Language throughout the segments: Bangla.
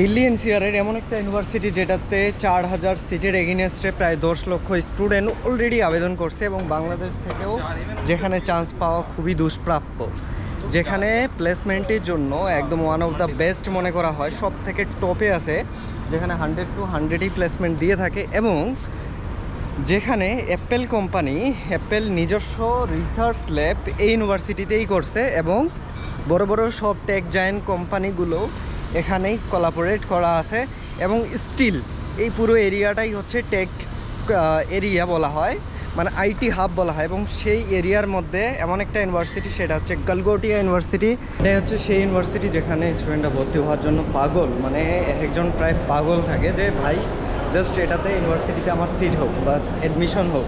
দিল্লি এনসিআরের এমন একটা ইউনিভার্সিটি যেটাতে চার হাজার সিটের এগেনস্টে প্রায় দশ লক্ষ স্টুডেন্ট অলরেডি আবেদন করছে এবং বাংলাদেশ থেকেও যেখানে চান্স পাওয়া খুবই দুষ্প্রাপ্য। যেখানে প্লেসমেন্টের জন্য একদম ওয়ান অফ দ্য বেস্ট মনে করা হয় সব থেকে টপে আছে, যেখানে হান্ড্রেড টু হান্ড্রেডই প্লেসমেন্ট দিয়ে থাকে এবং যেখানে অ্যাপেল কোম্পানি অ্যাপেল নিজস্ব রিসার্চ ল্যাব এই ইউনিভার্সিটিতেই করছে এবং বড় বড় সব টেক জায়েন্ট কোম্পানিগুলো এখানেই কোলাবোরেট করা আছে এবং স্টিল এই পুরো এরিয়াটাই হচ্ছে টেক এরিয়া বলা হয় মানে আইটি হাব বলা হয় এবং সেই এরিয়ার মধ্যে এমন একটা ইউনিভার্সিটি সেটা হচ্ছে গলগোটিয়া ইউনিভার্সিটি এটাই হচ্ছে সেই ইউনিভার্সিটি যেখানে স্টুডেন্টরা ভর্তি হওয়ার জন্য পাগল মানে একজন প্রায় পাগল থাকে যে, ভাই জাস্ট এটাতে ইউনিভার্সিটিতে আমার সিট হোক বাস অ্যাডমিশন হোক,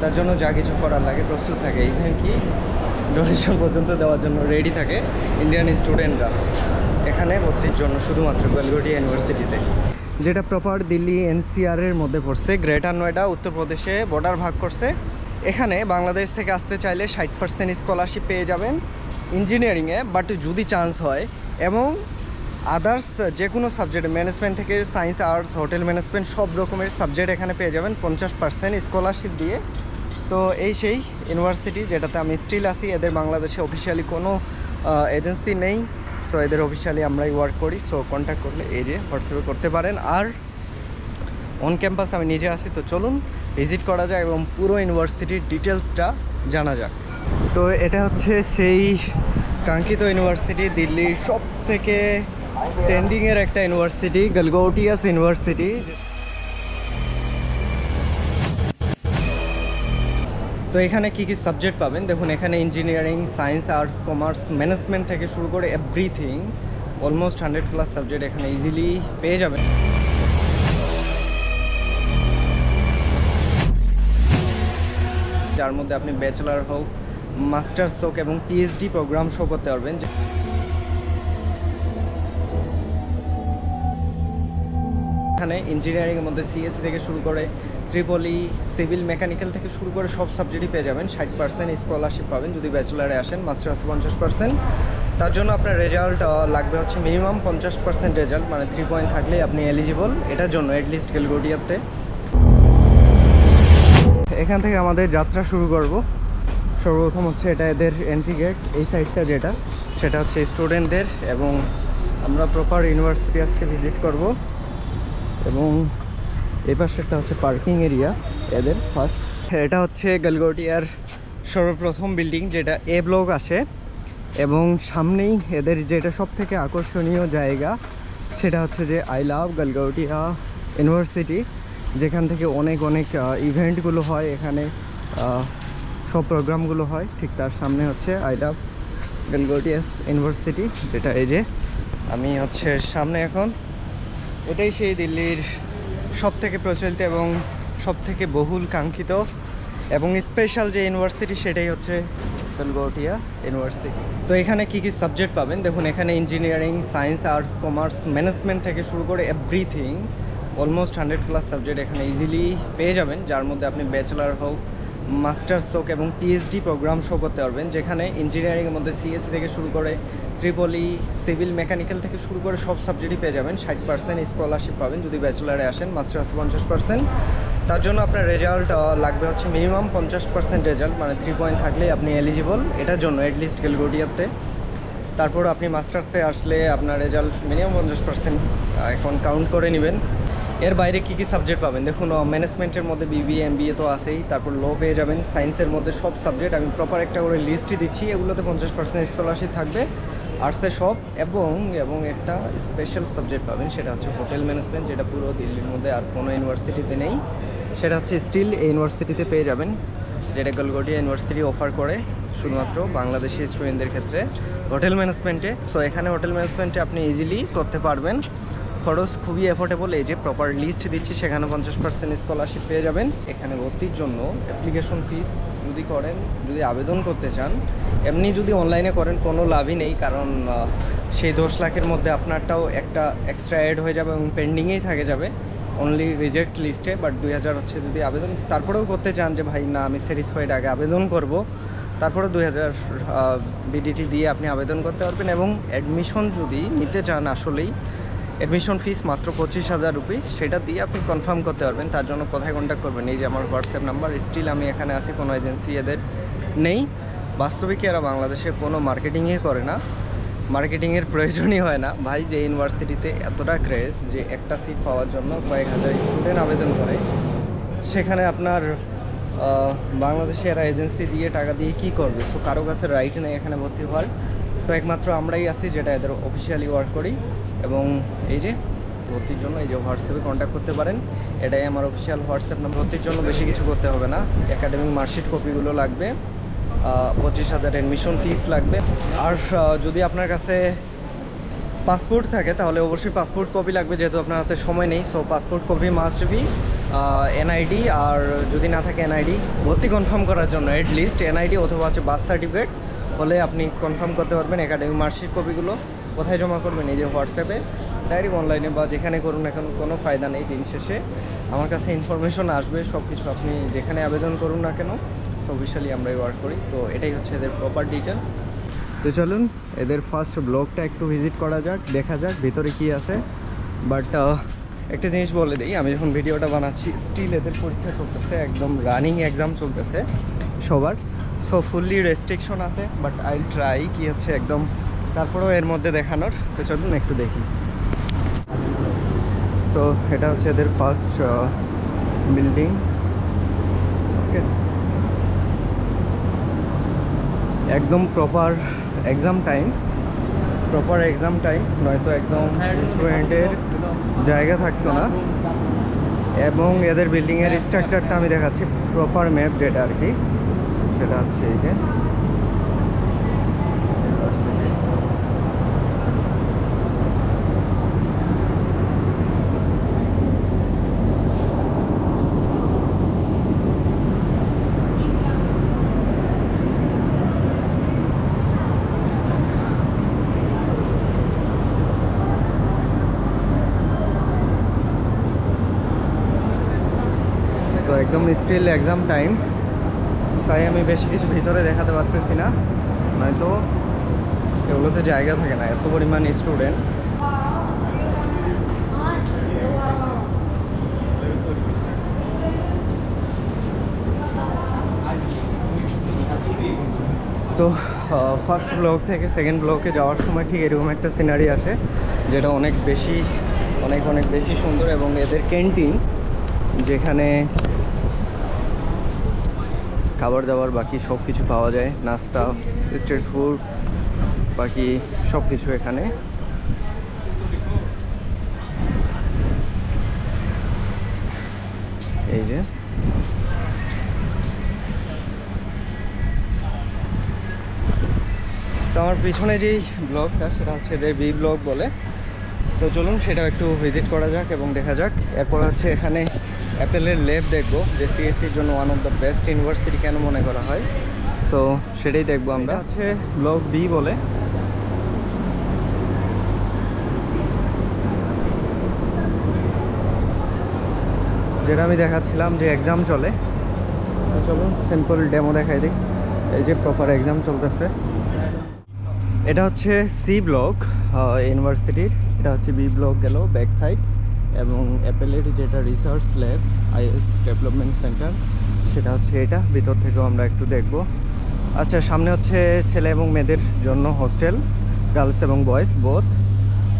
তার জন্য যা কিছু করার লাগে, প্রস্তুত থাকে। ইভেন কি ডোনেশন পর্যন্ত দেওয়ার জন্য রেডি থাকে ইন্ডিয়ান স্টুডেন্টরা এখানে ভর্তির জন্য শুধুমাত্র গলগোটিয়া ইউনিভার্সিটিতে। যেটা প্রপার দিল্লি এনসিআর এর মধ্যে পড়ছে, গ্রেটার নয়ডা, উত্তরপ্রদেশে বর্ডার ভাগ করছে। এখানে বাংলাদেশ থেকে আসতে চাইলে ষাট পার্সেন্ট স্কলারশিপ পেয়ে যাবেন ইঞ্জিনিয়ারিংয়ে বাট যদি চান্স হয়, এবং আদার্স যে কোনো সাবজেক্ট ম্যানেজমেন্ট থেকে সায়েন্স আর্টস হোটেল ম্যানেজমেন্ট সব রকমের সাবজেক্ট এখানে পেয়ে যাবেন পঞ্চাশ পার্সেন্ট স্কলারশিপ দিয়ে। তো এই সেই ইউনিভার্সিটি যেটাতে আমি স্টিল আছি, এদের বাংলাদেশে অফিসিয়ালি কোনো এজেন্সি নেই। সো এদের অফিসিয়ালি আমরাই ওয়ার্ক করি সো কন্ট্যাক্ট করলে এই যে হোয়াটসঅ্যাপে করতে পারেন। আর অন ক্যাম্পাস আমি নিজে আসি তো চলুন ভিজিট করা যায় এবং পুরো ইউনিভার্সিটির ডিটেলসটা জানা যাক। তো এটা হচ্ছে সেই কাঙ্ক্ষিত ইউনিভার্সিটি দিল্লির সব থেকে ট্রেন্ডিংয়ের একটা ইউনিভার্সিটি গলগৌটিয়াস ইউনিভার্সিটি তো এখানে কি কি সাবজেক্ট পাবেন? দেখুন, এখানে engineering science arts commerce management থেকে শুরু করে everything almost hundred plus subject এখানে ইজিলি পেয়ে যাবেন। যার মধ্যে আপনি ব্যাচেলার হোক মাস্টার্স হোক এবং পিএইচডি প্রোগ্রাম শো করতে পারবেন। এখানে ইঞ্জিনিয়ারিংয়ের মধ্যে সিএসসি থেকে শুরু করে ত্রিপলি সিভিল মেকানিক্যাল থেকে শুরু করে সব সাবজেক্টই পেয়ে যাবেন। ষাট পার্সেন্ট স্কলারশিপ পাবেন যদি ব্যাচেলারে আসেন মাস্টার্স পঞ্চাশ পার্সেন্ট তার জন্য আপনার রেজাল্ট লাগবে হচ্ছে মিনিমাম পঞ্চাশ পার্সেন্ট রেজাল্ট মানে থ্রি পয়েন্ট থাকলেই আপনি এলিজিবল এটার জন্য অ্যাটলিস্ট গেলগোটিয়াতে। এখান থেকে আমাদের যাত্রা শুরু করব। সর্বপ্রথম হচ্ছে এটা এদের এন্ট্রি গেট এই সাইডটা যেটা, সেটা হচ্ছে স্টুডেন্টদের এবং আমরা প্রপার ইউনিভার্সিটি আজকে ভিজিট করব। এবং এই একটা হচ্ছে পার্কিং এরিয়া, এদের ফার্স্ট এটা হচ্ছে গলগোটিয়ার সর্বপ্রথম বিল্ডিং, যেটা এ ব্লক আছে। এবং সামনেই এদের যেটা সব থেকে আকর্ষণীয় জায়গা, সেটা হচ্ছে যে আই লাভ গলগৌটিয়া ইউনিভার্সিটি যেখান থেকে অনেক অনেক ইভেন্টগুলো হয় এখানে সব প্রোগ্রামগুলো হয়। ঠিক তার সামনে হচ্ছে আই লাভ গলগৌটিয়াস ইউনিভার্সিটি যেটা এই যে আমি হচ্ছে সামনে এখন। এটাই সেই দিল্লির সব থেকে প্রচলিত এবং সব থেকে বহুল কাঙ্ক্ষিত এবং স্পেশাল যে ইউনিভার্সিটি সেটাই হচ্ছে বেলগোটিয়া ইউনিভার্সিটি তো এখানে কি কি সাবজেক্ট পাবেন? দেখুন, এখানে engineering science arts commerce management থেকে শুরু করে everything almost hundred plus subject এখানে ইজিলি পেয়ে যাবেন, যার মধ্যে আপনি ব্যাচেলার হোক মাস্টার্স হোক এবং পিএইচডি প্রোগ্রাম শো করতে পারবেন, যেখানে ইঞ্জিনিয়ারিংয়ের মধ্যে সিএসসি থেকে শুরু করে ট্রিপলি সিভিল মেকানিক্যাল থেকে শুরু করে সব সাবজেক্টই পেয়ে যাবেন। ষাট পার্সেন্ট স্কলারশিপ পাবেন যদি ব্যাচেলারে আসেন, মাস্টার্স পঞ্চাশ পার্সেন্ট তার জন্য আপনার রেজাল্ট লাগবে হচ্ছে মিনিমাম পঞ্চাশ পার্সেন্ট রেজাল্ট মানে থ্রি পয়েন্ট থাকলেই আপনি এলিজিবল এটার জন্য অ্যাটলিস্ট গেলগোটিয়াতে। তারপর আপনি মাস্টার্সে আসলে আপনার রেজাল্ট মিনিমাম পঞ্চাশ পার্সেন্ট এখন কাউন্ট করে নেবেন। এর বাইরে কী কী সাবজেক্ট পাবেন? দেখুন ম্যানেজমেন্টের মধ্যে বিবিএ এমবিএ তো আছেই, তারপর ল পেয়ে যাবেন সায়েন্সের মধ্যে সব সাবজেক্ট আমি প্রপার একটা করে লিস্টই দিচ্ছি, এগুলোতে পঞ্চাশ পার্সেন্ট স্কলারশিপ থাকবে আর্টসে সব, এবং এবং একটা স্পেশাল সাবজেক্ট পাবেন, সেটা হচ্ছে হোটেল ম্যানেজমেন্ট যেটা পুরো দিল্লির মধ্যে আর কোনো ইউনিভার্সিটিতে নেই, সেটা হচ্ছে স্টিল এই ইউনিভার্সিটিতে পেয়ে যাবেন, যেটা গলগটিয়া ইউনিভার্সিটি অফার করে, শুধুমাত্র বাংলাদেশি স্টুডেন্টদের ক্ষেত্রে হোটেল ম্যানেজমেন্টে সো এখানে হোটেল ম্যানেজমেন্টে আপনি ইজিলি করতে পারবেন খরচ খুবই অ্যাফোর্ডেবল এই যে প্রপার লিস্ট দিচ্ছি, সেখানে পঞ্চাশ পার্সেন্ট স্কলারশিপ পেয়ে যাবেন। এখানে ভর্তির জন্য অ্যাপ্লিকেশন ফিস যদি করেন, যদি আবেদন করতে চান, এমনি যদি অনলাইনে করেন, কোনো লাভই নেই, কারণ সেই দশ লাখের মধ্যে আপনারটাও একটা এক্সট্রা অ্যাড হয়ে যাবে এবং পেন্ডিংয়েই থাকে যাবে অনলি রিজেক্ট লিস্টে বাট দুই হাজার হচ্ছে যদি আবেদন, তারপরেও করতে চান যে, ভাই, না, আমি স্যাটিসফাইড আগে আবেদন করব। তারপরে দুই হাজার বিডিটি দিয়ে আপনি আবেদন করতে পারবেন এবং অ্যাডমিশন যদি নিতে চান আসলেই অ্যাডমিশন ফিস মাত্র পঁচিশ হাজার রুপি সেটা দিয়ে আপনি কনফার্ম করতে পারবেন, তার জন্য কোথায় কন্ট্যাক্ট করবেন। এই যে আমার হোয়াটসঅ্যাপ নাম্বার স্টিল আমি এখানে আছি, কোনো এজেন্সি এদের নেই। বাস্তবিক এরা বাংলাদেশে কোনো মার্কেটিংই করে না। মার্কেটিংয়ের প্রয়োজনই হয় না। ভাই, যে ইউনিভার্সিটিতে এতটা ক্রেজ যে একটা সিট পাওয়ার জন্য কয়েক হাজার স্টুডেন্ট আবেদন করে, সেখানে আপনার বাংলাদেশে এরা এজেন্সি দিয়ে টাকা দিয়ে কি করবে? সো কারও কাছে রাইট নেই এখানে ভর্তি হওয়ার। সো একমাত্র আমরাই আছি যেটা এদের অফিসিয়ালি ওয়ার্ক করি। এবং এই যে ভর্তির জন্য, এই যে হোয়াটসঅ্যাপে কন্ট্যাক্ট করতে পারেন। এটাই আমার অফিসিয়াল হোয়াটসঅ্যাপ নাম্বার ভর্তির জন্য বেশি কিছু করতে হবে না। একাডেমিক মার্কশিট কপিগুলো লাগবে। পঁচিশ হাজার অ্যাডমিশন ফিস লাগবে। আর যদি আপনার কাছে পাসপোর্ট থাকে, তাহলে অবশ্যই পাসপোর্ট কপি লাগবে, যেহেতু আপনার হাতে সময় নেই। So passport copy must be NID আর যদি না থাকে এনআইডি ভর্তি কনফার্ম করার জন্য এট লিস্ট এনআইডি অথবা হচ্ছে বার্থ সার্টিফিকেট হলে আপনি কনফার্ম করতে পারবেন একাডেমিক মার্কশিট কপিগুলো কোথায় জমা করবেন? এই যে হোয়াটসঅ্যাপে ডাইরেক্ট অনলাইনে বা যেখানে করুন এখন কোনো ফায়দা নেই দিন শেষে। আমার কাছে ইনফরমেশন আসবে সব কিছু আপনি যেখানে আবেদন করুন না কেন অফিসিয়ালি আমরাই ওয়ার্ক করি। তো এটাই হচ্ছে এদের প্রপার ডিটেলস তো চলুন, এদের ফার্স্ট ব্লগটা একটু ভিজিট করা যাক, দেখা যাক ভিতরে কি আছে। বাট একটা জিনিস বলে দিই, আমি যখন ভিডিওটা বানাচ্ছি স্টিল এদের পরীক্ষা চলতেছে, একদম রানিং এক্সাম চলতেছে সবার। সো ফুললি রেস্ট্রিকশন আছে বাট আই ট্রাই কি হচ্ছে একদম তারপরেও এর মধ্যে দেখানোর, তো চলুন একটু দেখি। তো এটা হচ্ছে এদের ফার্স্ট বিল্ডিং ওকে একদম proper exam time proper exam time নয়তো একদম স্টুডেন্টের জায়গা থাকতো না। এবং এদের বিল্ডিংয়ের স্ট্রাকচারটা আমি দেখাচ্ছি প্রপার ম্যাপ যেটা আর কি, সেটা হচ্ছে এই যে। একদম স্টিল এক্সাম টাইম তাই আমি বেশি কিছু ভিতরে দেখাতে পারতেছি না। নয়তো এগুলোতে জায়গা থাকে না, এত পরিমাণ স্টুডেন্ট তো ফার্স্ট ব্লক থেকে সেকেন্ড ব্লকে যাওয়ার সময় ঠিক এরকম একটা সিনারি আসে যেটা অনেক বেশি, অনেক অনেক বেশি সুন্দর এবং এদের ক্যান্টিন যেখানে খাবার দাবার বাকি সব কিছু পাওয়া যায়। নাস্তা, স্ট্রিট ফুড, বাকি সব কিছু এখানে। এই যে। তো আমার পিছনে যেই ব্লগটা, সেটা হচ্ছে বি ব্লগ বলে। তো চলুন সেটা একটু ভিজিট করা যাক এবং দেখা যাক। এরপর হচ্ছে এখানে অ্যাপেলের লেব দেখব যে সিএসসির জন্য one of the best university কেন মনে করা হয়। সো সেটাই দেখব আমরা। হচ্ছে ব্লগ বি বলে। যেটা আমি দেখাচ্ছিলাম যে এক্সাম চলে। চলুন সিম্পল ডেমো দেখাই দিই। এই যে প্রপার এক্সাম চলতেছে। এটা হচ্ছে সি ব্লক ইউনিভার্সিটির এটা হচ্ছে বি ব্লক গেল ব্যাক সাইড এবং অ্যাপেলের যেটা research lab IS development centre সেটা হচ্ছে এটা। ভিতর থেকেও আমরা একটু দেখব। আচ্ছা সামনে হচ্ছে ছেলে এবং মেয়েদের জন্য হোস্টেল গার্লস এবং বয়েজ বোথ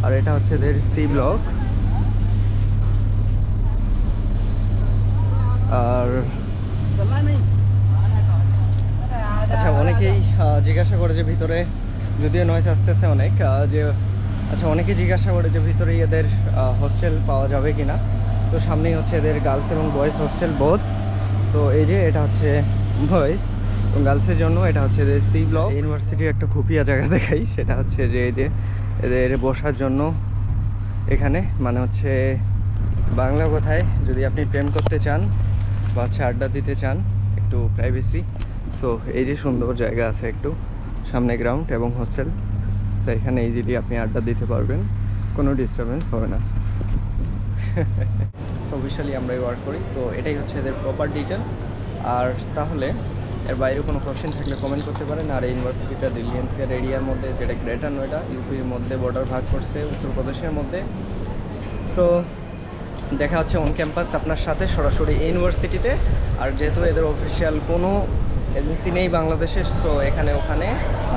আর এটা হচ্ছে এদের সি ব্লক আর আচ্ছা অনেকেই জিজ্ঞাসা করে যে ভিতরে যদিও নয়েজ আসতেছে অনেক যে আচ্ছা অনেকে জিজ্ঞাসা করে যে ভিতরে এদের হোস্টেল পাওয়া যাবে কি না তো সামনেই হচ্ছে এদের গার্লস এবং বয়েজ হোস্টেল বোধ তো এই যে এটা হচ্ছে বয়েজ এবং গার্লসের জন্য এটা হচ্ছে এদের সি ব্লক ইউনিভার্সিটির একটা খুপিয়া জায়গা দেখাই, সেটা হচ্ছে যে এই যে এদের বসার জন্য এখানে মানে হচ্ছে বাংলা কথায়? যদি আপনি প্রেম করতে চান বা হচ্ছে আড্ডা দিতে চান, একটু প্রাইভেসি সো এই যে সুন্দর জায়গা আছে একটু সামনে গ্রাউন্ড এবং হোস্টেল সো এখানে ইজিলি আপনি আড্ডা দিতে পারবেন। কোনো ডিস্টারবেন্স হবে না। অফিসিয়ালি আমরাই ওয়ার্ক করি। তো এটাই হচ্ছে এদের প্রপার ডিটেলস আর তাহলে এর বাইরে কোনো কোশ্চেন থাকলে কমেন্ট করতে পারেন। আর এই ইউনিভার্সিটিটা দিল্লি এনসিআর এরিয়ার মধ্যে, যেটা গ্রেটার নয়ডা ইউপির মধ্যে বর্ডার ভাগ করছে উত্তরপ্রদেশের মধ্যে। সো দেখা হচ্ছে অন ক্যাম্পাস আপনার সাথে সরাসরি ইউনিভার্সিটিতে আর যেহেতু এদের অফিসিয়াল কোনো এজেন্সি নেই বাংলাদেশে সো এখানে ওখানে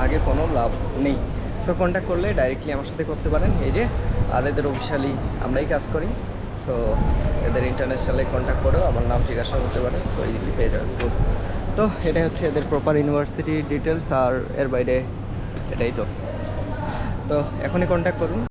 আগে কোনো লাভ নেই। সো কন্ট্যাক্ট করলে ডাইরেক্টলি আমার সাথে করতে পারেন। এই যে, আর এদের অফিসিয়ালি আমরাই কাজ করি। সো এদের ইন্টারন্যাশনালে কন্ট্যাক্ট করেও আমার নাম জিজ্ঞাসা করতে পারে। সো ইজিলি পেয়ে যাবেন। গুড তো, এটাই হচ্ছে এদের প্রপার ইউনিভার্সিটি ডিটেলস আর এর বাইরে এটাই তো। তো, এখনই কন্ট্যাক্ট করুন।